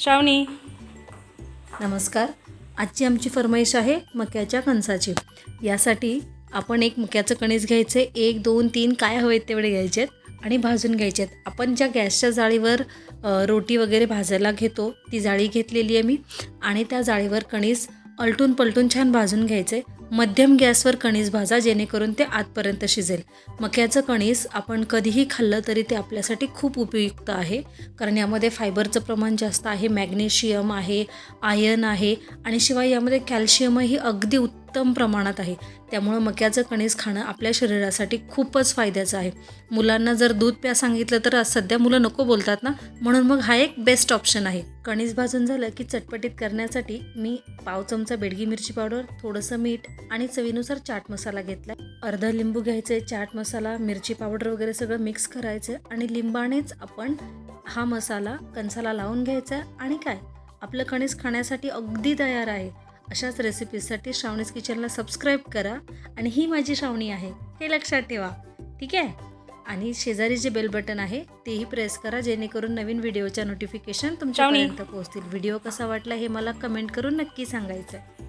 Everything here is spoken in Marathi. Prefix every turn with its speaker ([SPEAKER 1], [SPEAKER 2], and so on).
[SPEAKER 1] श्रावणी.
[SPEAKER 2] नमस्कार. आजची आमची फरमाईश आहे मक्याच्या कणसाची. यासाठी आपण एक मक्याचं कणीस घ्यायचे एक दोन तीन काय हवेत तेवढे घ्यायचे आहेत आणि भाजून घ्यायचे आहेत आपण ज्या गॅसच्या जाळीवर रोटी वगैरे भाजायला घेतो ती जाळी घेतलेली आहे मी आणि त्या जाळीवर कणीस अलटून पलटून छान भाजून घ्यायचे. मध्यम गॅसवर कणीस भाजा जेणेकरून ते आतपर्यंत शिजेल. मक्याचं कणीस आपण कधीही खाल्लं तरी ते आपल्यासाठी खूप उपयुक्त आहे कारण यामध्ये फायबरचं प्रमाण जास्त आहे मॅग्नेशियम आहे आयर्न आहे आणि शिवाय यामध्ये कॅल्शियमही अगदी उत्तम प्रमाणात आहे. त्यामुळं मक्याचं कणीस खाणं आपल्या शरीरासाठी खूपच फायद्याचं आहे. मुलांना जर दूध प्या सांगितलं तर सध्या मुलं नको बोलतात ना? म्हणून मग हा एक बेस्ट ऑप्शन आहे. कणीस भाजून झालं की चटपटीत करण्यासाठी मी पाव चमचा बेडगी मिरची पावडर थोडंसं मीठ आणि चवीनुसार चाट मसाला घेतला. अर्धा लिंबू घ्यायचे चाट मसाला मिरची पावडर वगैरे सगळं मिक्स करायचं आणि लिंबानेच आपण हा मसाला कणसाला लावून घ्यायचा. आणि काय? आपलं कणीस खाण्यासाठी अगदी तयार आहे. अशाच रेसिपीजसाठी श्रावणीज किचनला सबस्क्राईब करा आणि ही माझी श्रावणी आहे हे लक्षात ठेवा. ठीक आहे? आणि शेजारी जे बेल बटन आहे तेही प्रेस करा जेणेकरून नवीन व्हिडिओच्या नोटिफिकेशन तुमच्यापर्यंत पोहोचतील. व्हिडिओ कसा वाटला हे मला कमेंट करून नक्की सांगायचं आहे